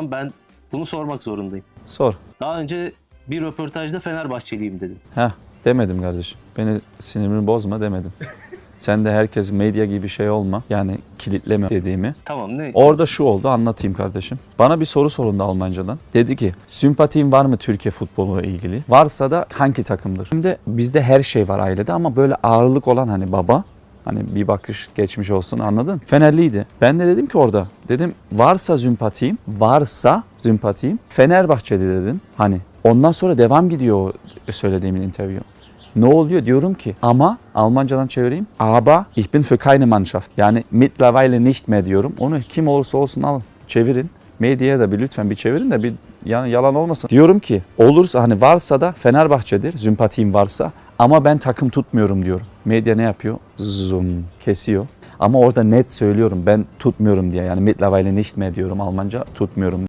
Ama ben bunu sormak zorundayım. Sor. Daha önce bir röportajda Fenerbahçeliyim dedin. Heh demedim kardeşim. Beni sinirimi bozma demedim. Sen de herkes medya gibi şey olma. Yani kilitleme dediğimi. Tamam ne? Orada şu oldu anlatayım kardeşim. Bana bir soru soruldu Almancadan. Dedi ki sümpatin var mı Türkiye futboluyla ilgili? Varsa da hangi takımdır? Şimdi bizde her şey var ailede ama böyle ağırlık olan hani baba Hani bir bakış geçmiş olsun anladın? Fenerliydi. Ben de dedim ki orada dedim varsa sümpatiyim, varsa sümpatiyim Fenerbahçeli dedim. Hani ondan sonra devam gidiyor o söylediğimin interview. Ne oluyor diyorum ki ama Almancadan çevireyim. Aber ich bin für keine Mannschaft. Yani mittlerweile nicht mehr diyorum. Onu kim olursa olsun alın çevirin. Medyaya da bir lütfen bir çevirin de bir yani yalan olmasın. Diyorum ki olursa hani varsa da Fenerbahçe'dir. Sümpatiyim varsa ama ben takım tutmuyorum diyorum. Medya ne yapıyor? Zoom kesiyor. Ama orada net söylüyorum ben tutmuyorum diye. Yani mittlerweile nicht mehr diyorum Almanca tutmuyorum